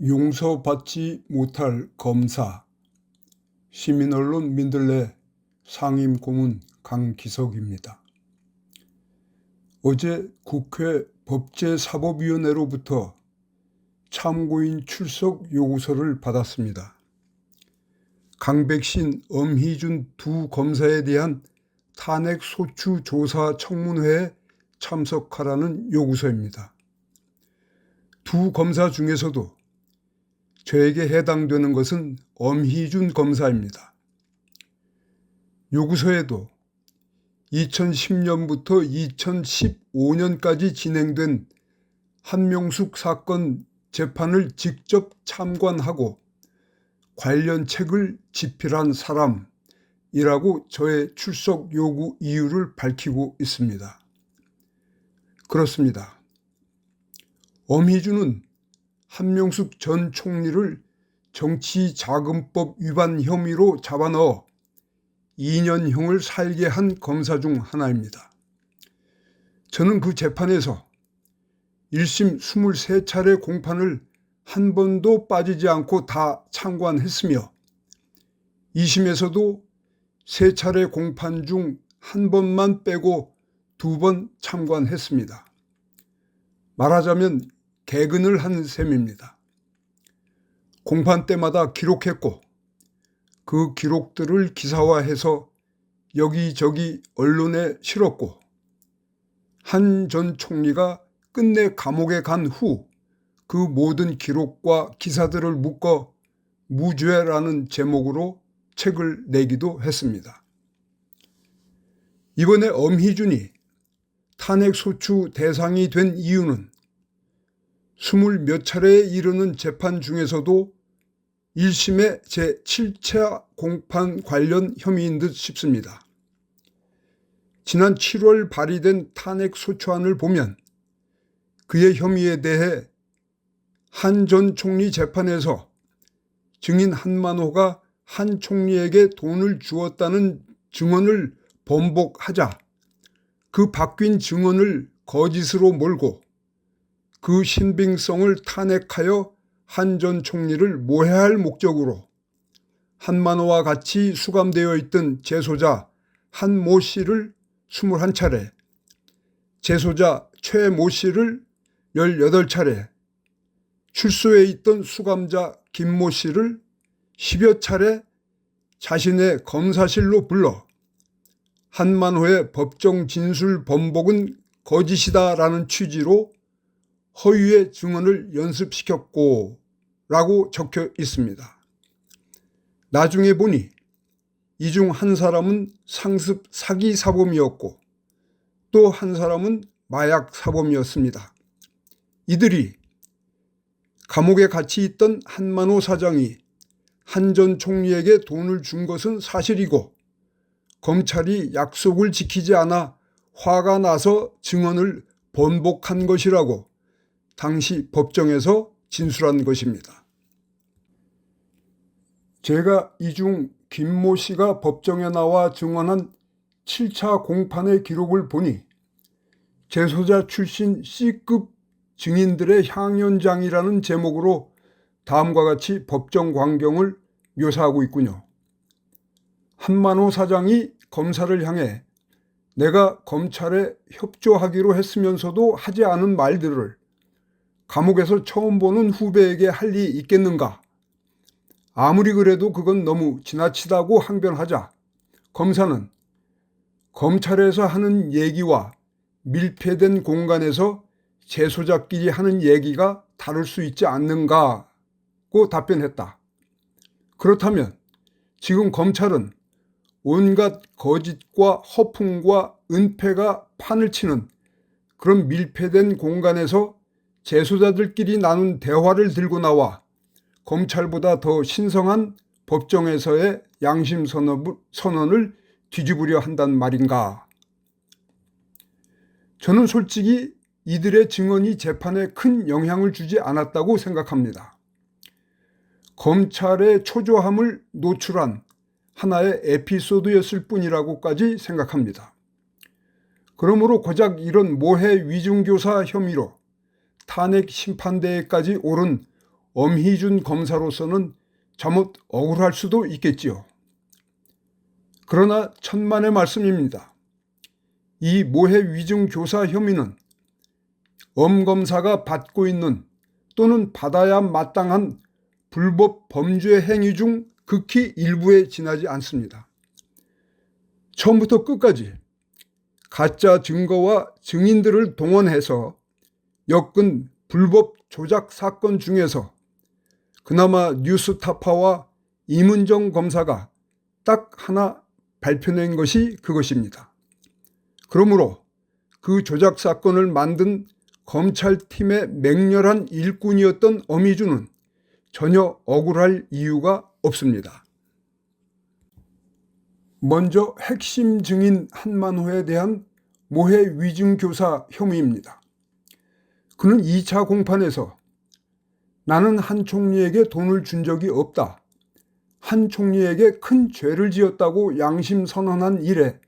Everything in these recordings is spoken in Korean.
용서받지 못할 검사 시민언론 민들레 상임 고문 강기석입니다. 어제 국회 법제사법위원회로부터 참고인 출석 요구서를 받았습니다. 강백신, 엄희준 두 검사에 대한 탄핵 소추 조사 청문회에 참석하라는 요구서입니다. 두 검사 중에서도 저에게 해당되는 것은 엄희준 검사입니다. 요구서에도 2010년부터 2015년까지 진행된 한명숙 사건 재판을 직접 참관하고 관련 책을 집필한 사람이라고 저의 출석 요구 이유를 밝히고 있습니다. 그렇습니다. 엄희준은 한명숙 전 총리를 정치자금법 위반 혐의로 잡아넣어 2년형을 살게 한 검사 중 하나입니다. 저는 그 재판에서 1심 23차례 공판을 한 번도 빠지지 않고 다 참관했으며 2심에서도 3차례 공판 중 한 번만 빼고 두 번 참관했습니다. 말하자면 개근을 한 셈입니다. 공판 때마다 기록했고 그 기록들을 기사화해서 여기저기 언론에 실었고 한 전 총리가 끝내 감옥에 간 후 그 모든 기록과 기사들을 묶어 무죄라는 제목으로 책을 내기도 했습니다. 이번에 엄희준이 탄핵소추 대상이 된 이유는 스물 몇 차례에 이르는 재판 중에서도 1심의 제7차 공판 관련 혐의인 듯 싶습니다. 지난 7월 발의된 탄핵 소추안을 보면 그의 혐의에 대해 한 전 총리 재판에서 증인 한만호가 한 총리에게 돈을 주었다는 증언을 번복하자 그 바뀐 증언을 거짓으로 몰고 그 신빙성을 탄핵하여 한 전 총리를 모해할 목적으로 한만호와 같이 수감되어 있던 재소자 한 모 씨를 21차례, 재소자 최 모 씨를 18차례, 출소해 있던 수감자 김 모 씨를 10여 차례 자신의 검사실로 불러 한만호의 법정 진술 번복은 거짓이다라는 취지로 허위의 증언을 연습시켰고 라고 적혀 있습니다. 나중에 보니 이 중 한 사람은 상습 사기 사범이었고 또 한 사람은 마약 사범이었습니다. 이들이 감옥에 같이 있던 한만호 사장이 한 전 총리에게 돈을 준 것은 사실이고 검찰이 약속을 지키지 않아 화가 나서 증언을 번복한 것이라고 당시 법정에서 진술한 것입니다. 제가 이중 김모 씨가 법정에 나와 증언한 7차 공판의 기록을 보니 재소자 출신 C급 증인들의 향연장이라는 제목으로 다음과 같이 법정 광경을 묘사하고 있군요. 한만호 사장이 검사를 향해 내가 검찰에 협조하기로 했으면서도 하지 않은 말들을 감옥에서 처음 보는 후배에게 할 리 있겠는가? 아무리 그래도 그건 너무 지나치다고 항변하자 검사는 검찰에서 하는 얘기와 밀폐된 공간에서 재소자끼리 하는 얘기가 다를 수 있지 않는가고 답변했다. 그렇다면 지금 검찰은 온갖 거짓과 허풍과 은폐가 판을 치는 그런 밀폐된 공간에서 재소자들끼리 나눈 대화를 들고 나와 검찰보다 더 신성한 법정에서의 양심 선언을 뒤집으려 한단 말인가. 저는 솔직히 이들의 증언이 재판에 큰 영향을 주지 않았다고 생각합니다. 검찰의 초조함을 노출한 하나의 에피소드였을 뿐이라고까지 생각합니다. 그러므로 고작 이런 모해 위중교사 혐의로 탄핵 심판대에까지 오른 엄희준 검사로서는 잘못 억울할 수도 있겠지요. 그러나 천만의 말씀입니다. 이 모해 위증 교사 혐의는 엄 검사가 받고 있는 또는 받아야 마땅한 불법 범죄 행위 중 극히 일부에 지나지 않습니다. 처음부터 끝까지 가짜 증거와 증인들을 동원해서 엮은 불법 조작 사건 중에서 그나마 뉴스타파와 이문정 검사가 딱 하나 발표낸 것이 그것입니다. 그러므로 그 조작 사건을 만든 검찰팀의 맹렬한 일꾼이었던 어미주는 전혀 억울할 이유가 없습니다. 먼저 핵심 증인 한만호에 대한 모해 위증교사 혐의입니다. 그는 2차 공판에서 나는 한 총리에게 돈을 준 적이 없다. 한 총리에게 큰 죄를 지었다고 양심 선언한 이래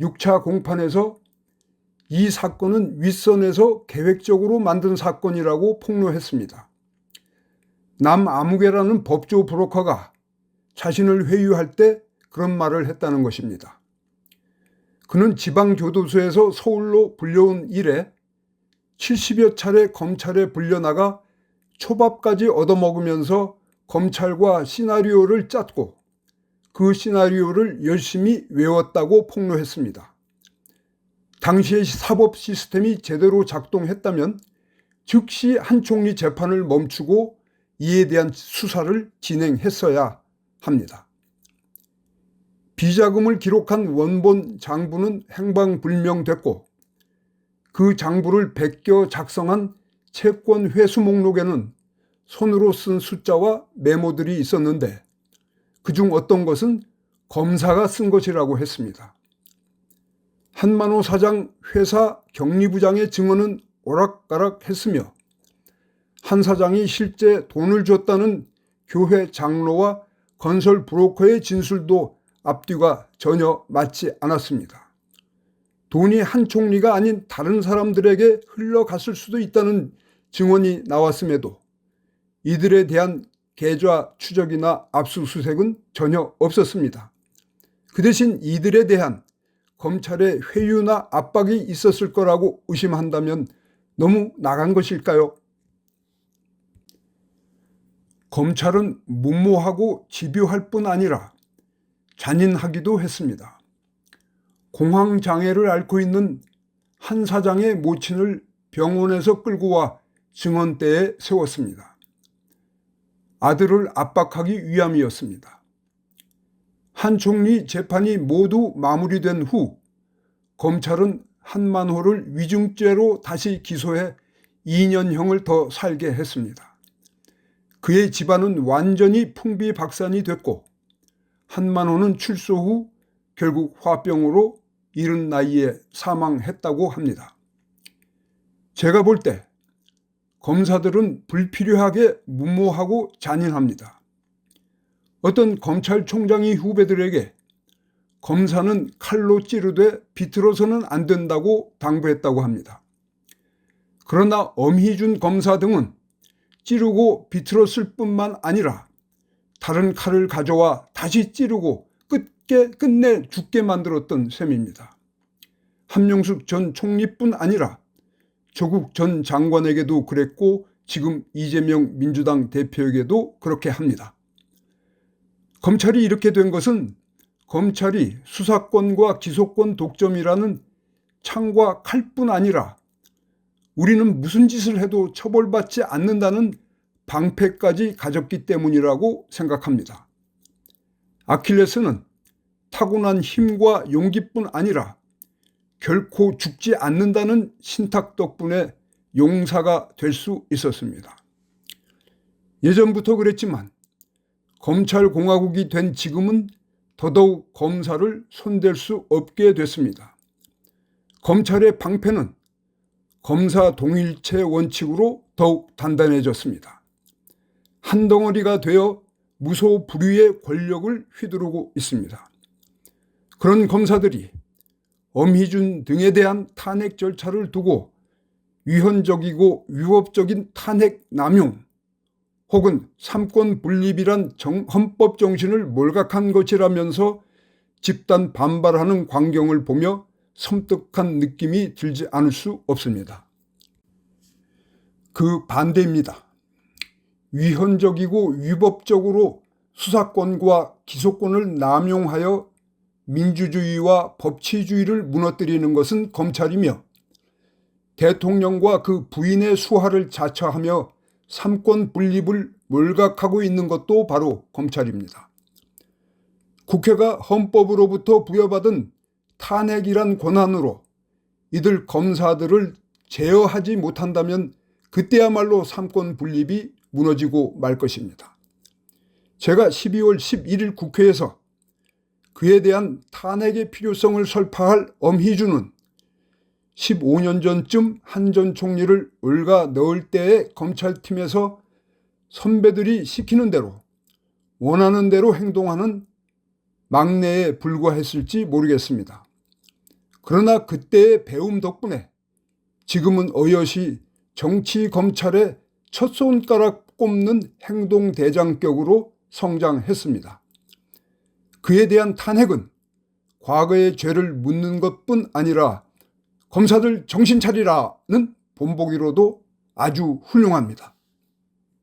6차 공판에서 이 사건은 윗선에서 계획적으로 만든 사건이라고 폭로했습니다. 남아무개라는 법조 브로커가 자신을 회유할 때 그런 말을 했다는 것입니다. 그는 지방교도소에서 서울로 불려온 이래 70여 차례 검찰에 불려나가 초밥까지 얻어먹으면서 검찰과 시나리오를 짰고 그 시나리오를 열심히 외웠다고 폭로했습니다. 당시의 사법 시스템이 제대로 작동했다면 즉시 한 총리 재판을 멈추고 이에 대한 수사를 진행했어야 합니다. 비자금을 기록한 원본 장부는 행방불명됐고 그 장부를 베껴 작성한 채권 회수 목록에는 손으로 쓴 숫자와 메모들이 있었는데 그중 어떤 것은 검사가 쓴 것이라고 했습니다. 한만호 사장 회사 격리부장의 증언은 오락가락 했으며 한 사장이 실제 돈을 줬다는 교회 장로와 건설 브로커의 진술도 앞뒤가 전혀 맞지 않았습니다. 돈이 한 총리가 아닌 다른 사람들에게 흘러갔을 수도 있다는 증언이 나왔음에도 이들에 대한 계좌 추적이나 압수수색은 전혀 없었습니다. 그 대신 이들에 대한 검찰의 회유나 압박이 있었을 거라고 의심한다면 너무 나간 것일까요? 검찰은 무모하고 집요할 뿐 아니라 잔인하기도 했습니다. 공황 장애를 앓고 있는 한 사장의 모친을 병원에서 끌고 와 증언대에 세웠습니다. 아들을 압박하기 위함이었습니다. 한 총리 재판이 모두 마무리된 후 검찰은 한만호를 위증죄로 다시 기소해 2년형을 더 살게 했습니다. 그의 집안은 완전히 풍비박산이 됐고 한만호는 출소 후 결국 화병으로 이른 나이에 사망했다고 합니다. 제가 볼 때 검사들은 불필요하게 무모하고 잔인합니다. 어떤 검찰총장이 후배들에게 검사는 칼로 찌르되 비틀어서는 안 된다고 당부했다고 합니다. 그러나 엄희준 검사 등은 찌르고 비틀었을 뿐만 아니라 다른 칼을 가져와 다시 찌르고 끝게 끝내 죽게 만들었던 셈입니다. 함용숙 전 총리뿐 아니라 조국 전 장관에게도 그랬고 지금 이재명 민주당 대표에게도 그렇게 합니다. 검찰이 이렇게 된 것은 검찰이 수사권과 기소권 독점이라는 창과 칼뿐 아니라 우리는 무슨 짓을 해도 처벌받지 않는다는 방패까지 가졌기 때문이라고 생각합니다. 아킬레스는 타고난 힘과 용기뿐 아니라 결코 죽지 않는다는 신탁 덕분에 용사가 될 수 있었습니다. 예전부터 그랬지만 검찰공화국이 된 지금은 더더욱 검사를 손댈 수 없게 됐습니다. 검찰의 방패는 검사 동일체 원칙으로 더욱 단단해졌습니다. 한 덩어리가 되어 무소불위의 권력을 휘두르고 있습니다. 그런 검사들이 엄희준 등에 대한 탄핵 절차를 두고 위헌적이고 위법적인 탄핵 남용 혹은 삼권 분립이란 정- 헌법 정신을 몰각한 것이라면서 집단 반발하는 광경을 보며 섬뜩한 느낌이 들지 않을 수 없습니다. 그 반대입니다. 위헌적이고 위법적으로 수사권과 기소권을 남용하여 민주주의와 법치주의를 무너뜨리는 것은 검찰이며 대통령과 그 부인의 수하를 자처하며 삼권 분립을 몰각하고 있는 것도 바로 검찰입니다. 국회가 헌법으로부터 부여받은 탄핵이란 권한으로 이들 검사들을 제어하지 못한다면 그때야말로 삼권 분립이 무너지고 말 것입니다. 제가 12월 11일 국회에서 그에 대한 탄핵의 필요성을 설파할 엄희준은 15년 전쯤 한 전 총리를 올가 넣을 때의 검찰팀에서 선배들이 시키는 대로 원하는 대로 행동하는 막내에 불과했을지 모르겠습니다. 그러나 그때의 배움 덕분에 지금은 어여시 정치 검찰의 첫 손가락 꼽는 행동 대장격으로 성장했습니다. 그에 대한 탄핵은 과거의 죄를 묻는 것뿐 아니라 검사들 정신 차리라는 본보기로도 아주 훌륭합니다.